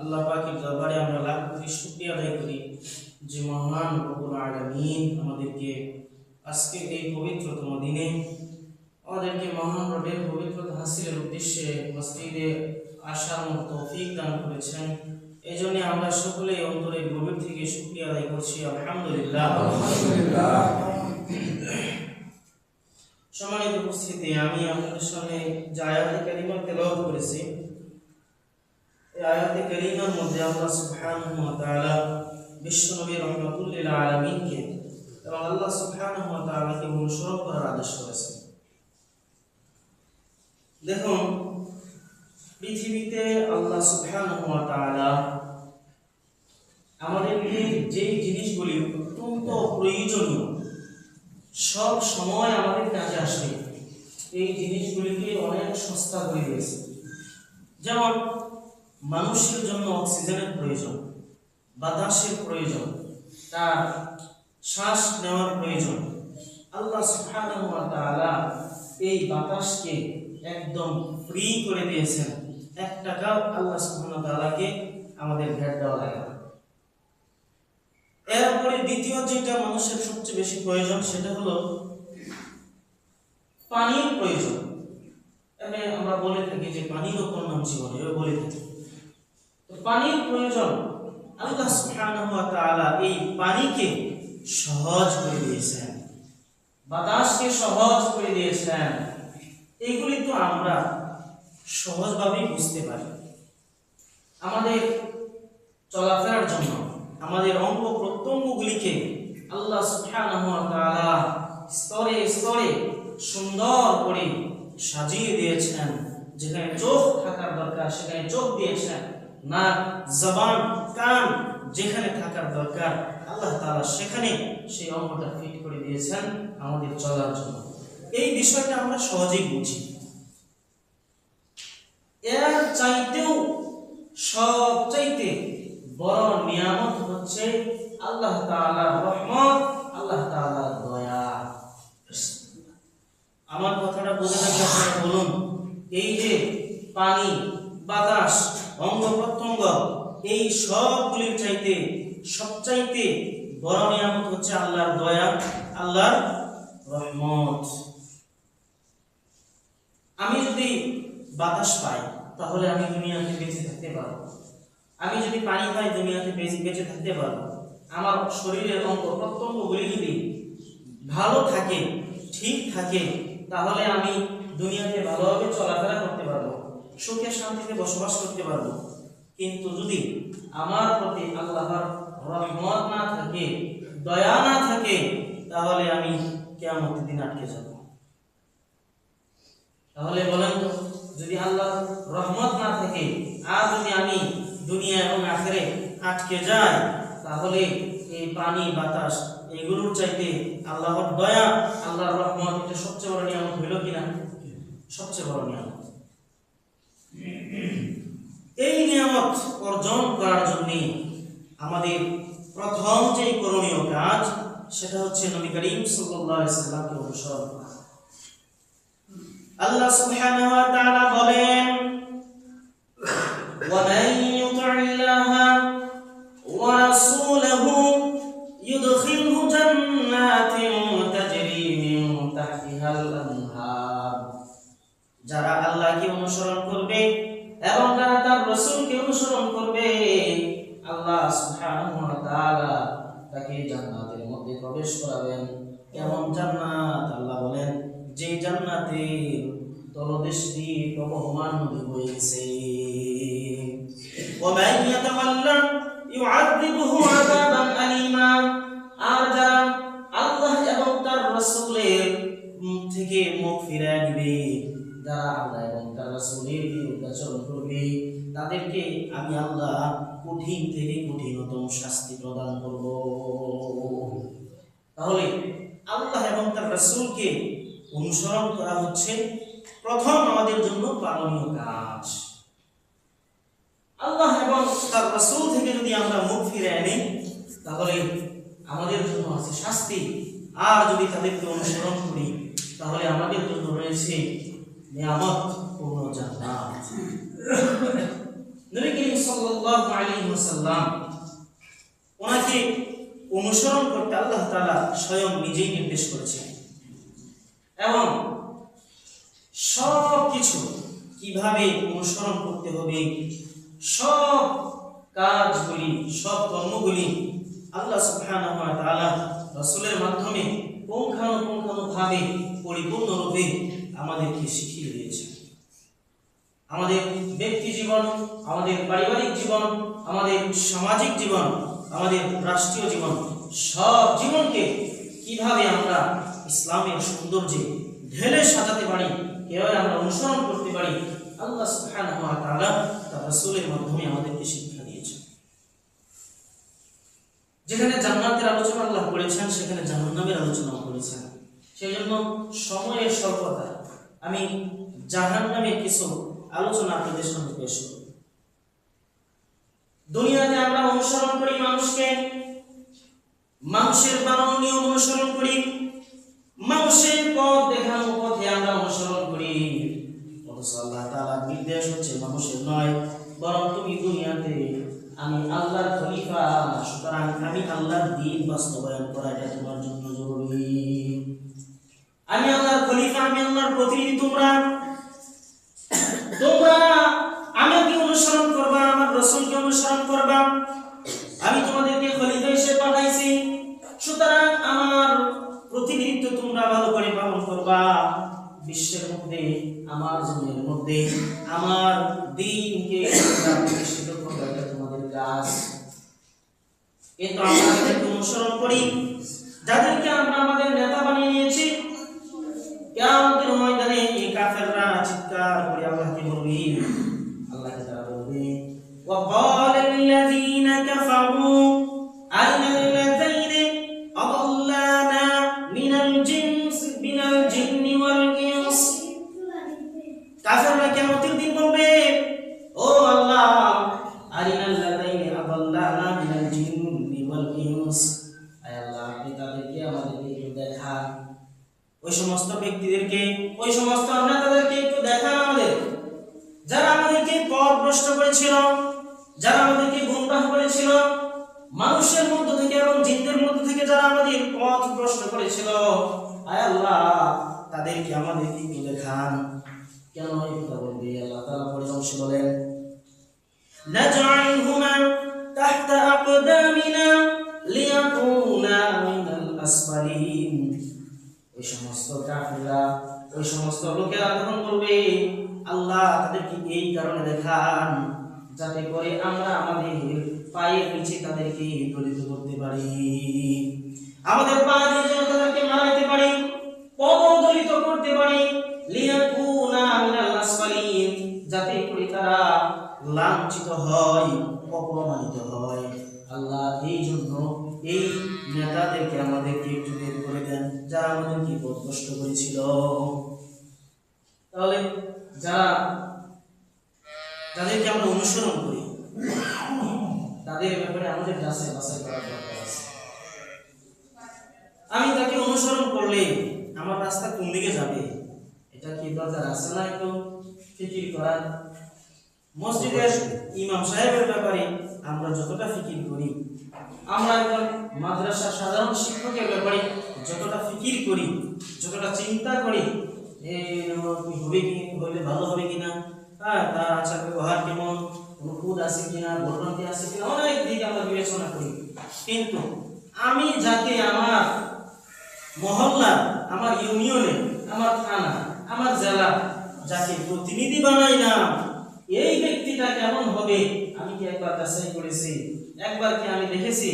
আল্লাহ পাকের দরবারে আমরা লাখ কোটি শুকরিয়া আদায় করি যে মহান রব্বুল আলামিন আমাদেরকে আজকে এই পবিত্রতম দিনে আমাদেরকে মহান রবের পবিত্রতা হাসিলের উদ্দেশ্যে মসজিদে আসার মতো তৌফিক দান করেছেন। এই জন্য আমরা সকলে অন্তরের গভীর থেকে শুকরিয়া আদায় করছি। আলহামদুলিল্লাহ। সম্মানিত উপস্থিতি আমি আপনাদের সামনে যে আয়াতে কারিমা তেলাওয়াত করেছি আয়াতে কারিমার মধ্যে আল্লাহ সুবহানাহু ওয়া তাআলা বিশ্বনবী রহমাতুল লিল আলামিনকে এবং আল্লাহ সুবহানাহু ওয়া তাআলাকে অনুসরণ করার আদেশ করেছেন। দেখুন, পৃথিবীতে আল্লাহ সুবহানাহু ওয়া তাআলা আমাদেরকে যে জিনিসগুলি অত্যন্ত প্রয়োজনীয়, সব সময় আমাদের কাজে আসবে এই জিনিসগুলিকে অনেক সস্তা করে দিয়েছে। যেমন মানুষের জন্য অক্সিজেনের প্রয়োজন, বাতাসের প্রয়োজন, তার শ্বাস নেওয়ার প্রয়োজন। আল্লাহ সুবহানাহু এই বাতাসকে একদম ফ্রি করে দিয়েছেন। এক টাকাও আল্লাহ সুবহানাহু আমাদের ভ্যাট দেওয়া লাগে না। এরপরে দ্বিতীয় যেটা মানুষের সবচেয়ে বেশি প্রয়োজন, সেটা হলো পানির প্রয়োজন। আমরা বলে থাকি যে পানির ওপর নাম জীবন এভাবে বলে থাকি। পানির প্রয়োজন। আল্লাহ সুবহানাহু ওয়া তাআলা এই পানিকে সহজ করে দিয়েছেন। বাতাসকে সহজ করে দিয়েছেন। এগুলি তো আমরা সহজভাবেই বুঝতে পারি। আমাদের চলাফেরার জন্য, আমাদের অঙ্গ প্রত্যঙ্গগুলিকে আল্লাহ সুবহানাহু ওয়া তাআলা স্তরে স্তরে সুন্দর করে সাজিয়ে দিয়েছেন। যেখানে চোখ থাকার দরকার, সেখানে চোখ দিয়েছেন। নাক জবান, কান যেখানে থাকার দরকার, আল্লাহ তাআলা সেখানে সেই অঙ্গটা ফিট করে দিয়েছেন আমাদের চলার জন্য। এই বিষয়টা আমরা সহজেই বুঝি। এর চাইতেও সব চাইতে বড় নিয়ামত হচ্ছে আল্লাহ তাআলার রহমত, আল্লাহ তাআলার দয়া। আমার কথাটা বোঝা থাকলে বলুন, এই যে পানি, বাতাস অঙ্গ প্রত্যঙ্গ এই সবগুলির চাইতে সবচাইতে বড় নিয়ামত হচ্ছে আল্লাহর দয়া, আল্লাহর রহমত। আমি যদি বাতাস পাই, তাহলে আমি দুনিয়াতে বেঁচে থাকতে পারব। আমি যদি পানি পাই, দুনিয়াতে বেঁচে বেঁচে থাকতে পারব। আমার শরীরের অঙ্গ প্রত্যঙ্গগুলি যদি ভালো থাকে, ঠিক থাকে, তাহলে আমি দুনিয়াতে ভালোভাবে চলাফেরা করতে পারব। সুখে শান্তিতে বসবাস করতে পারব। কিন্তু যদি আমার প্রতি আল্লাহর রহমত না থাকে, দয়া না থাকে, তাহলে আমি কেমন দিন আটকে যাব। তাহলে বলেন যদি আল্লাহ রহমত না থাকে, আর যদি আমি দুনিয়া এবং আখেরে আটকে যাই, তাহলে এই পানি, বাতাস, এগুলোর চাইতে আল্লাহর দয়া, আল্লাহর রহমত, এটা সবচেয়ে বড় নিয়ামত হইল কিনা? সবচেয়ে বড় নিয়ামত। এই নিয়ামত অর্জন করার জন্য আমাদের প্রথম যে করণীয় কাজ, সেটা হচ্ছে নবী করিম সাল্লাল্লাহু আলাইহি সাল্লামকে অনুসরণ করা। আল্লাহ সুবহানাহু ওয়া তাআলা বলেন ওয়া অনুসরণ করবে এবং যারা তার রসুলকে অনুসরণ করবে আল্লাহ সুবহানাহু ওয়া তাআলা তাকে জান্নাতের মধ্যে প্রবেশ করাবেন কেমন জান্নাত আল্লাহ বলেন যে জান্নাতের তলদেশ দিয়ে প্রবহমান নদী বয়ে গেছে ومن يتولى يعذبه عذابا أليما আর যারা আল্লাহ এবং তার রাসূলের মুখ থেকে মুখ ফিরিয়ে দিবে যারা আল্লাহ এবং তার রাসূলের বিরুদ্ধাচরণ করবে, তাদেরকে আমি আল্লাহ কঠিন থেকে কঠিনতম শাস্তি প্রদান করব। তাহলে আল্লাহ এবং তার রাসূলকে অনুসরণ করা হচ্ছে প্রথম আমাদের জন্য পালনীয় কাজ। আল্লাহ এবং তার রাসূল থেকে যদি আমরা মুখ ফিরে আনি, তাহলে আমাদের জন্য আছে শাস্তি। আর যদি তাদেরকে অনুসরণ করি, তাহলে আমাদের জন্য রয়েছে নিয়ামত। ওয়াসাল্লাম ওনাকে অনুসরণ করতে আল্লাহ তাআলা স্বয়ং নিজেই নির্দেশ করেছেন। এবং সব কিছু কীভাবে অনুসরণ করতে হবে, সব কাজগুলি, সব কর্মগুলি আল্লাহ সুবহানাহু ওয়া তাআলা রাসূলের মাধ্যমে পুঙ্খানুপুঙ্খানুভাবে, পরিপূর্ণরূপে আমাদেরকে শিখিয়ে দিয়েছেন। আমাদের ব্যক্তি জীবন, আমাদের পারিবারিক জীবন, আমাদের সামাজিক জীবন, আমাদের রাষ্ট্রীয় জীবন, সব জীবনকে কীভাবে আমরা ইসলামের সৌন্দর্যে ঢেলে সাজাতে পারি, কীভাবে আমরা অনুসরণ করতে পারি, আল্লাহ সুবহানাহু ওয়া তাআলা তার মাধ্যমে আমাদেরকে শিক্ষা দিয়েছেন। যেখানে জান্নাতের আলোচনা আল্লাহ করেছেন, সেখানে জাহান্নামের আলোচনা করেছেন। সেই জন্য সময়ের স্বল্পতা, আমি জাহান্নামের কিছু আলোচনা আপনাদের সামনে পেশ করব। দুনিয়াতে আমরা অনুসরণ করি মানুষকে মানুষের বানানো নিয়ম অনুসরণ করি মানুষের পথ দেখানো পথে আমরা অনুসরণ করি। অথচ আল্লাহ তাআলার নির্দেশ হচ্ছে মানুষের নয়, বরং তুমি দুনিয়াতে আমি আল্লাহর খলিফা, সুতরাং আমি আল্লাহর দিন বাস্তবায়ন করা এটা তোমার জন্য জরুরি। আমি আল্লাহর খলিফা, আমি আল্লাহর প্রতিনিধি তোমরা তোমরা আমাকে অনুসরণ করবা, আমার রসুলকে অনুসরণ করবা। আমি তোমাদেরকে খলিফা হিসেবে পাঠাইছি। সুতরাং আমার প্রতিনিধিত্ব তোমরা ভালো করে পালন করবা। বিশ্বের মধ্যে, আমার জমির মধ্যে, আমার দিনকে প্রতিষ্ঠিত করবা তোমাদের কাজ। কিন্তু আমরা অনুসরণ করি। যাদেরকে আমরা আমাদের নেতা বানিয়ে নিয়েছি কিয়ামতের ময়দানে এই কাফেররা চিৎকার করে আল্লাহকে নবীর পথ প্রশ্ন করেছিল? আয় আল্লাহ, তাদেরকে আমাদের কি বলে খান কেন এই কথা বলবি? আল্লাহ তাআলা পরে অংশ বলেন ওই সমস্ত কাফিররা, ওই সমস্ত লোকেরা গ্রহণ করবে আল্লাহ, তাদেরকে এই কারণে দেখান, যাতে করে আমরা আমাদের পায়ের নিচে তাদেরকে দলিত করতে পারি। আমাদের পা দিয়ে তাদেরকে মারাইতে পারি পদদলিত করতে পারি। যাতে করে তারা লাঞ্ছিত হয়, অপমানিত হয়। আল্লাহ এই জন্য এই নেতাদেরকে আমাদেরকে একটু বের করে দেন, যারা আমাদেরকে কষ্ট করেছিল। তাহলে যারা, যাদেরকে আমরা অনুসরণ করি, তাদের ব্যাপারে আমাদের যাচাই বাছাই করার দরকার। আমি তাকে অনুসরণ করলে আমার রাস্তা কোন দিকে যাবে? এটা কি দরকার আছে না একটু ফিকির করার মসজিদের ইমাম সাহেবের ব্যাপারে আমরা যতটা ফিকির করি, আমরা একজন মাদ্রাসা সাধারণ শিক্ষকের ব্যাপারে যতটা ফিকির করি, যতটা চিন্তা করি হবে কি হইলে ভালো হবে কিনা হ্যাঁ তার আচার ব্যবহার কেমন, কোনো খুদ আছে কিনা ভোটন্তি আছে কিনা, অনেক দিক আমরা বিবেচনা করি। কিন্তু আমি যাকে আমার মহল্লা, আমার ইউনিয়নে, আমার থানা, আমার জেলা, যাকে প্রতিনিধি বানাই না, এই ব্যক্তিটা কেমন হবে? আমি কি একবার যাচাই করেছি? একবার কি আমি দেখেছি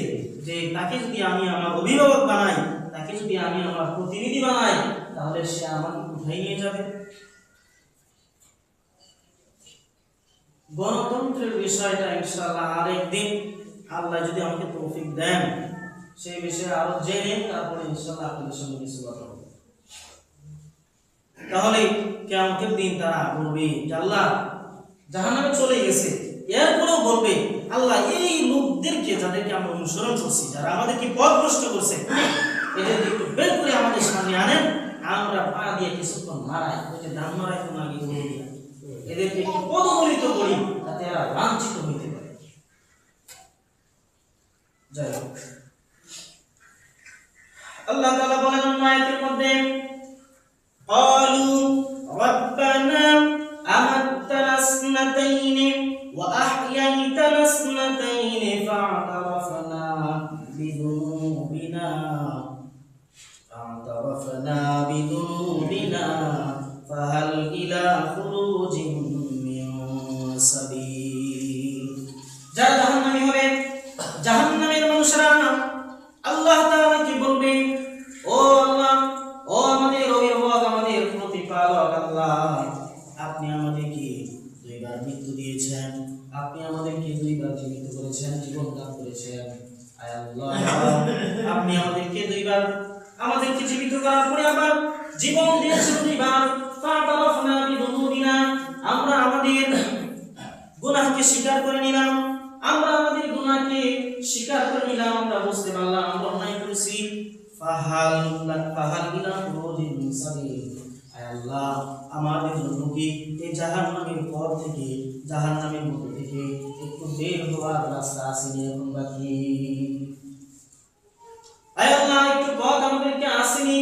যে তাকে যদি আমি আমার অভিভাবক বানাই, তাকে যদি আমি আমার প্রতিনিধি বানাই, তাহলে সে আমাকে কোথায় নিয়ে যাবে? গণতন্ত্রের বিষয়টা ইনশাআল্লাহ আরেকদিন আল্লাহ যদি আমাকে তৌফিক দেন। সেই বিষয়ে আরও জেনে তারপরে ইনশাআল্লাহ আপনাদের সঙ্গে কিছু কথা বলব তাহলে কেমন দিন তারা বলবে আল্লাহ জাহান্নামে চলে গেছে, এরপরেও বলবে, আল্লাহ এই লোকদেরকে যাদেরকে আমরা অনুসরণ করছি, যারা আমাদেরকে পথ ভ্রষ্ট করছে একটু বের করে আমাদের সামনে আনেন, আমরা পা দিয়ে কিছুক্ষণ মারাই যে মারাই কোনো আগে বলে এদেরকে একটু পদমলিত করি যাতে এরা লাঞ্ছিত হইতে পারে। যাই হোক। আল্লাহ তাআলা বলেন অন্য আয়াতের মধ্যে قالوا ربنا أمتنا اثنتين وأحييتنا اثنتين فاعترفنا গুনাহকে স্বীকার করে নিলাম। আমরা আমাদের গুনাহকে স্বীকার করে নিলাম, আমরা বুঝতে পারলাম, আমরা অন্যায় করেছি। ফাহাল ফাহাল সাবিল। আয় আল্লাহ, আমাদের জন্য কি এই জাহান্নামের পথ থেকে, জাহান্নামের থেকে একটু বের হওয়ার রাস্তা আয় আল্লাহ, একটু পথ আমাদেরকে আসেনি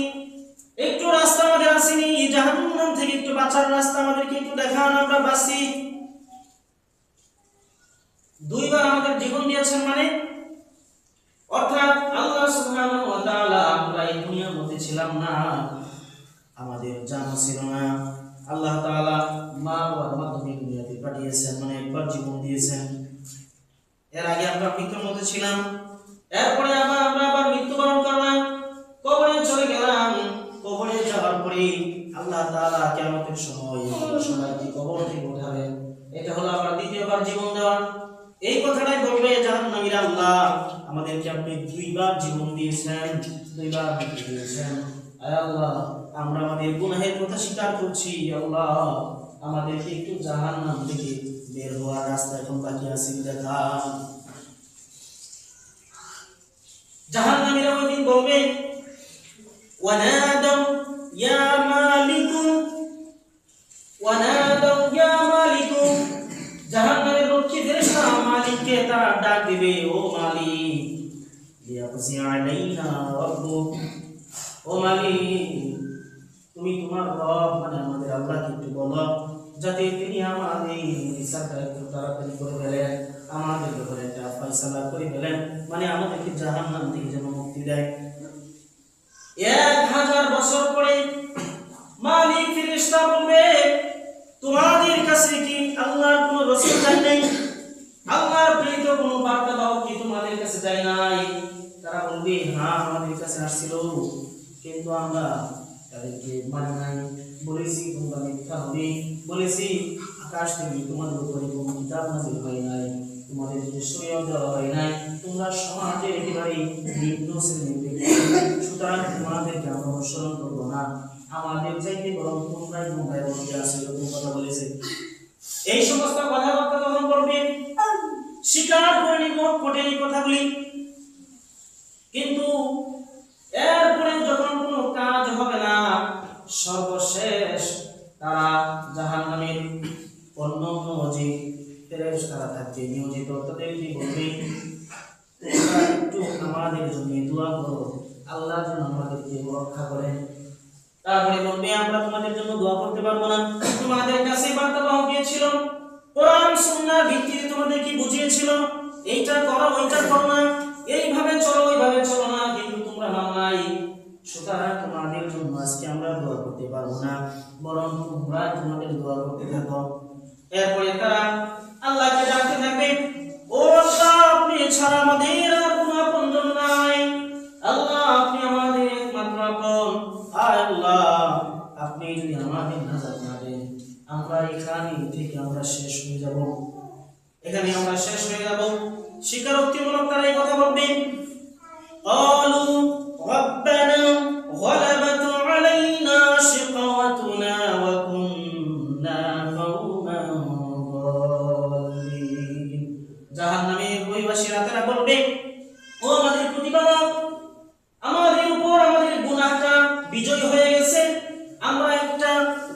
একটু রাস্তা আমাদের আসেনি জাহান্নাম থেকে একটু বাঁচার রাস্তা আমাদেরকে একটু দেখান, আমরা বাঁচি দুইবার আমাদের জীবন দিয়েছেন মানে? অর্থাৎ আল্লাহ আমরা এই দুনিয়ার মধ্যে ছিলাম না। আমাদের জানা ছিল না। আল্লাহ তাআলা মা বাবার মাধ্যমে দুনিয়াতে পাঠিয়েছেন মানে একবার জীবন দিয়েছেন। এর আগে আমরা মৃত্যুর মধ্যে ছিলাম। এরপরে আবার আমরা আবার মৃত্যুবরণ করলাম। কবরে চলে গেলাম। কবরে যাওয়ার পরে আল্লাহ তাআলা কিয়ামতের সময় সবাইকে কবর থেকে উঠাবেন। এটা হলো আমরা দ্বিতীয়বার জীবন এই কথাটাই বলবে, জাহান্নামীরা আল্লাহ, আমাদেরকে আপনি দুইবার জীবন দিয়েছেন, দুইবার দিয়েছেন। আল্লাহ, আমরা আমাদের গুনাহের কথা স্বীকার করছি আল্লাহ। আমাদেরকে একটু জাহান্নাম থেকে বের হওয়ার রাস্তা এখন বাকি আছে দেখা জাহান্নামীরা ওই দিন বলবে ওয়ানাদাউ ইয়া লিয়াকজি আলাইনা রাব্বুক ও মালিক, তুমি তোমার রব মানে আমাদের আল্লাহকে একটু বলো, যাতে তিনি আমাদের হিসাবটা একটু তাড়াতাড়ি করে ফেলেন, আমাদের ব্যাপারে একটা ফয়সালা করে ফেলেন মানে আমাদেরকে জাহান্নাম থেকে যেন মুক্তি দেয়। এক হাজার বছর পরে মালিক ফিরিস্তা বলবে, তোমাদের কাছে কি আল্লাহর কোনো রসুল নাই? হ্যাঁ আমাদের কাছে আসছিল। কিন্তু আমরা তাদেরকে মানে নাই। বলেছি, তোমরা মিথ্যা হবে। বলেছি, আকাশ থেকে তোমাদের উপরে কোনো কিতাব নাজিল হয় নাই। তোমাদের শরীয়ত দেওয়া হয় নাই। তোমরা সমাজে একেবারে নিম্ন শ্রেণির সুতরাং তোমাদেরকে আমরা অনুসরণ করব না। আমাদের চাইতে বরং তোমরাই মোবাইল মধ্যে আসে এরকম কথা বলেছে। এই সমস্ত কথাবার্তা যখন বলবে স্বীকার করে নিব কোটে কথাগুলি। কিন্তু এরপরে যখন কোনো কাজ হবে না, সর্বশেষ তারা জাহান্নামের অন্য যে ফেরেশতারা থাকবে নিয়োজিত। বলবে একটু আমাদের জন্য দোয়া করো আল্লাহ যেন আমাদেরকে রক্ষা করেন। তারপরে বলবে, আমরা তোমাদের জন্য দোয়া করতে পারব না। তোমাদের কাছে বার্তাবাহক গিয়েছিল, কোরআন ভিত্তিতে তোমাদের কি বুঝিয়েছিল? এইটা করো, ওইটা করো না। এইভাবে চলো, ওইভাবে চলো না, কিন্তু তোমরা মানলাই সুতরাং তোমাদের জন্য আজকে আমরা দোয়া করতে পারব না, বরং তোমরা তোমাদের দোয়া করতে থাকো। এরপরে তারা আল্লাহকে ডাকতে থাকবে, ও আল্লাহ, আপনি ছাড়া আমাদের আর কোনো আপনজন নাই। আল্লাহ, আপনি আমাদের একমাত্র আপন। আল্লাহ, আপনি যদি আমাদের নাজাত না দেন আমরা এখানে থেকে আমরা শেষ হয়ে যাব। এখানে আমরা শেষ হয়ে যাব। স্বীকারোক্তিমূলক তারা এই কথা বলবে قالوا ربنا غلبت علينا شقوتنا وكنا قوما ضالين জাহান্নামের অধিবাসীরা তারা বলবে ও আমাদের প্রতিপালক আমাদের উপর আমাদের গুনাহটা বিজয় হয়ে গেছে আমরা একটা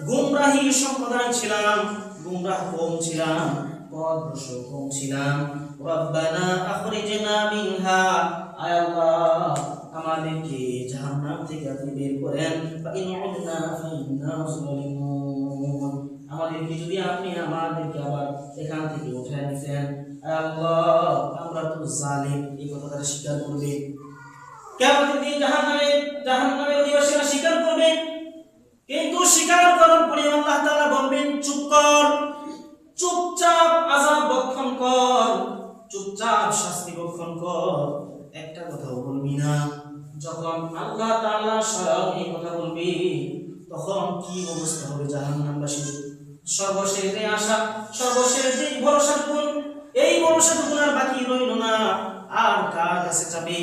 গুমরাহী সম্প্রদায় ছিলাম গুমরাহ কম ছিলাম পথভ্রষ্ট কম ছিলাম রব্বানা আখরিজনা মিনহা। আয় আল্লাহ, আমাদেরকে জাহান্নাম থেকে আপনি করেন। ইন উদনা যদি আপনি আমাদেরকে আবার এখান থেকে উঠায় নিতেন আল্লাহ, আমরা তো জালিম, এই কথা তারা স্বীকার করবে। কেমন দিন জাহান্নামে, জাহান্নামের স্বীকার করবে। কিন্তু স্বীকার করার পরে আল্লাহ বলবেন, চুপ কর, চুপচাপ আযাব বক্ষণ কর। চুপচাপ শাস্তি বক্ষণ কর। একটা কথাও বলবি না। যখন আল্লাহ তাআলা স্বয়ং এই কথা বলবি, তখন কি অবস্থা হবে জাহান্নামবাসীর? সর্বশেষ আশা, সর্বশেষ যে ভরসাটুকুন এই ভরসাটুকুন আর বাকি রইল না। আর কার কাছে যাবে?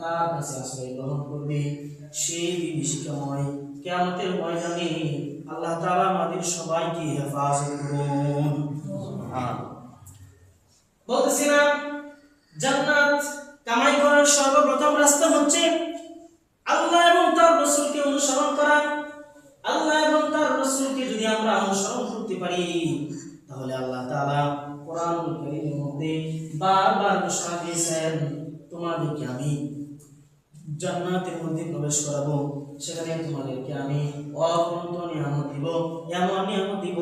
কার কাছে আশ্রয় গ্রহণ করবে? সেই বিভীষিকাময় কেয়ামতের ময়দানে আল্লাহ তাআলা আমাদের সবাইকে হেফাজত করুন। বলতেছিলাম, জান্নাত কামাই করার সর্বপ্রথম রাস্তা হচ্ছে আল্লাহ এবং তার রসুলকে অনুসরণ করা। আল্লাহ এবং তার রসুলকে যদি আমরা অনুসরণ করতে পারি, তাহলে আল্লাহ তাআলা কোরআন মধ্যে বারবার ঘোষণা দিয়েছেন, তোমাদেরকে আমি জান্নাতের মধ্যে প্রবেশ করাবো, সেখানে তোমাদেরকে আমি অপরন্ত নিয়ামত দিব, এমন নিয়ামত দিব,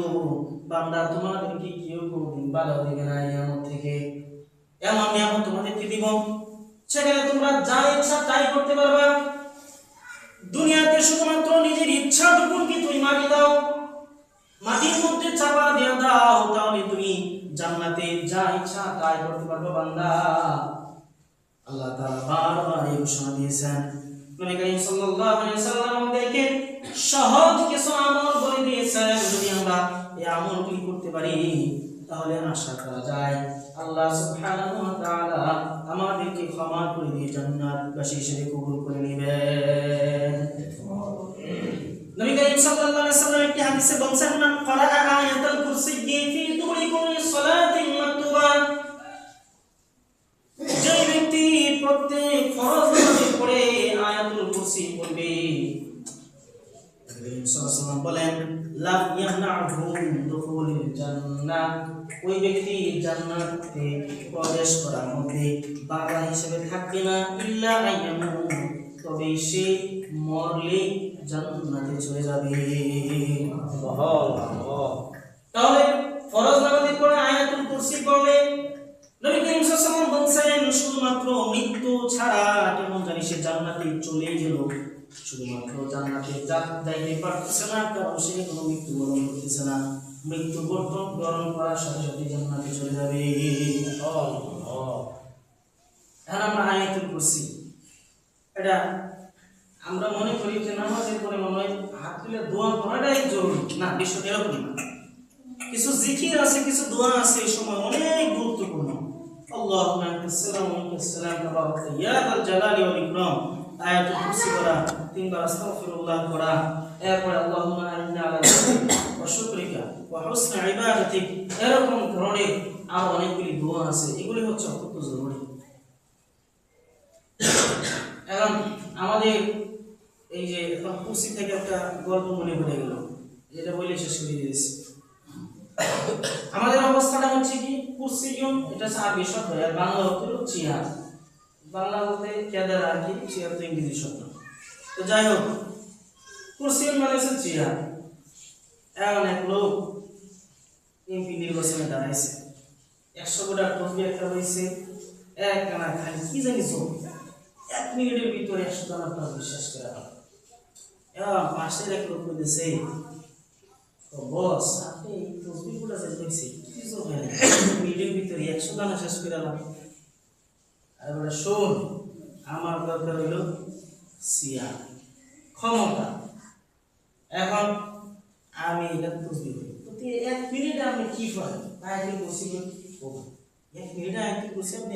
বান্দা, তোমাদেরকে কেউ কোনদিন বাধা দেবে না নিয়ামত থেকে। এমন নিয়ামত তোমাদেরকে দিব, সেখানে তোমরা যা ইচ্ছা তাই করতে পারবা। দুনিয়াতে শুধুমাত্র নিজের ইচ্ছা ইচ্ছাটুকুনকে তুমি মাটি দাও, মাটির মধ্যে চাপা দিয়ে দাও, তাহলে তুমি জান্নাতে যা ইচ্ছা তাই করতে পারবে, বান্দা। আল্লাহ তাআলা বারবার এই ঘোষণা দিয়েছেন। নবী করিম সাল্লাল্লাহু আলাইহি ওয়াসাল্লাম আমাদেরকে সহজ কিছু আমল বলে দিয়েছেন। যদি আমরা এই আমলগুলি করতে পারি তাহলে আশা করা যায় আল্লাহ সুবহানাহু ওয়া তাআলা আমাদেরকে ক্ষমা করে দিয়ে জান্নাতবাসী হিসেবে কবুল করে নেবেন। নবী করিম সাল্লাল্লাহু আলাইহি ওয়াসাল্লাম একটি হাদিসে বলেছেন মান ক্বারা আয়াতাল জান্নাতে প্রবেশ করার মধ্যে বাধা হিসেবে থাকবে না ইল্লা আইয়ামু তবে সে মরলে জান্নাতে চলে যাবে। তাহলে ফরজ নামাজে পড়ে আয়াতুল কুরসি পড়লে নবী করিম সাল্লাল্লাহু বলছেন শুধুমাত্র মৃত্যু ছাড়া কেমন জানি সে জান্নাতে চলে গেল। শুধুমাত্র জান্নাতে যা- যাইতে পারতেছে না কারণ সে কোনো মৃত্যু বরণ করতেছে না। মৃত্যু বরণ বরণ করার সাথে সাথে জান্নাতে চলে যাবে। এখন আমরা এটা আমরা মনে করি যে নামাজের পরে মনে হয় হাত তুলে দোয়া করাটাই জরুরি। না, বিষয়টা এরকম না। কিছু জিকির আছে, কিছু দোয়া আছে, এই সময় অনেক গুরুত্বপূর্ণ। কুরসি করা তিনবার এরপর আল্লাহুম্মা এরকম ধরনের আর অনেকগুলি দোয়া আছে। এগুলি হচ্ছে অত্যন্ত জরুরি। এখন আমাদের এই যে এখন কুরসি থেকে একটা গল্প মনে পড়ে গেল, যেটা বলে শেষ করে দিয়েছি। আমাদের অবস্থাটা হচ্ছে কি কুরসিয়ুম এটা হচ্ছে আরবি শব্দ, আর বাংলা অর্থ হলো চেয়ার বাংলা বলতে কেদার আর কি চেয়ার তো ইংরেজি শব্দ। তো যাই হোক, কুরসি মানে হচ্ছে চেয়ার এমন এক লোক এমপি নির্বাচনে দাঁড়াইছে। একশো কোটা ট্রফি একটা হয়েছে এক কানা খালি, কি জানি জোর এক মিনিটের ভিতরে একশো টানা আপনার বিশ্বাস করে এবার পাশের এক লোক বলেছে বস, আপনি এই তসবিগুলো যে কইছে কি জোর হয় মিনিটের ভিতরে একশো টানা শেষ করে এলাম আর বলে, শোন, আমার দরকার হইল সিয়া ক্ষমতা। এখন আমি এটা তসবি করি। তো তে এক মিনিটে আপনি কি করেন কুরসি ও, এক মিনিটে আয়াতুল কুরসি আপনি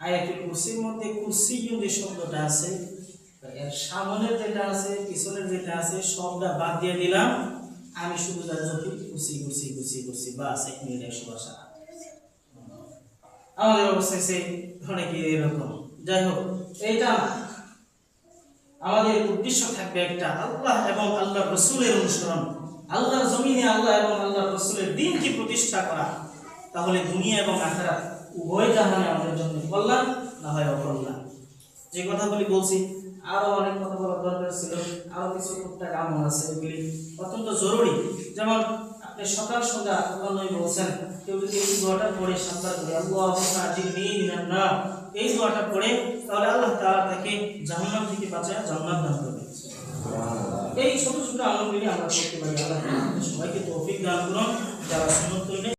আয়াতুল কুরসির মধ্যে কুরসি শব্দটা আছে এর সামনের যেটা আছে পিছনের যেটা আছে, সবটা বাদ দিয়ে দিলাম। আমি শুধু তার জপি কুরসি কুরসি কুরসি কুরসি, বাস, এক মিনিট একশো বার সারা। আমাদের অবস্থায় সেই অনেকে এরকম। যাই হোক, এইটা আমাদের উদ্দেশ্য থাকবে একটা আল্লাহ এবং আল্লাহ রসুলের অনুসরণ। আল্লাহর জমিনে আল্লাহ এবং আল্লাহ রসুলের দিনকে প্রতিষ্ঠা করা। তাহলে দুনিয়া এবং আখারা উভয় জাহানে আমাদের জন্য কল্যাণ, না হয় অকল্যাণ। যে কথাগুলি বলছি, আরও অনেক কথা বলার দরকার ছিল, আরও কিছু টুকটাক আমল আছে ওগুলি অত্যন্ত জরুরি। যেমন আপনি সকাল সন্ধ্যা বলছেন, কেউ যদি এই দোয়াটা পড়ে সান্তার করে আল্লাহ মিনান নার। এই দোয়াটা পড়ে তাহলে আল্লাহ তাআলা তাকে জাহান্নাম থেকে বাঁচায়, জান্নাত দান করবে। এই ছোট ছোট আমলগুলি আমরা করতে পারি। আল্লাহ সবাইকে তৌফিক দান করুন। যারা সুন্নত করবে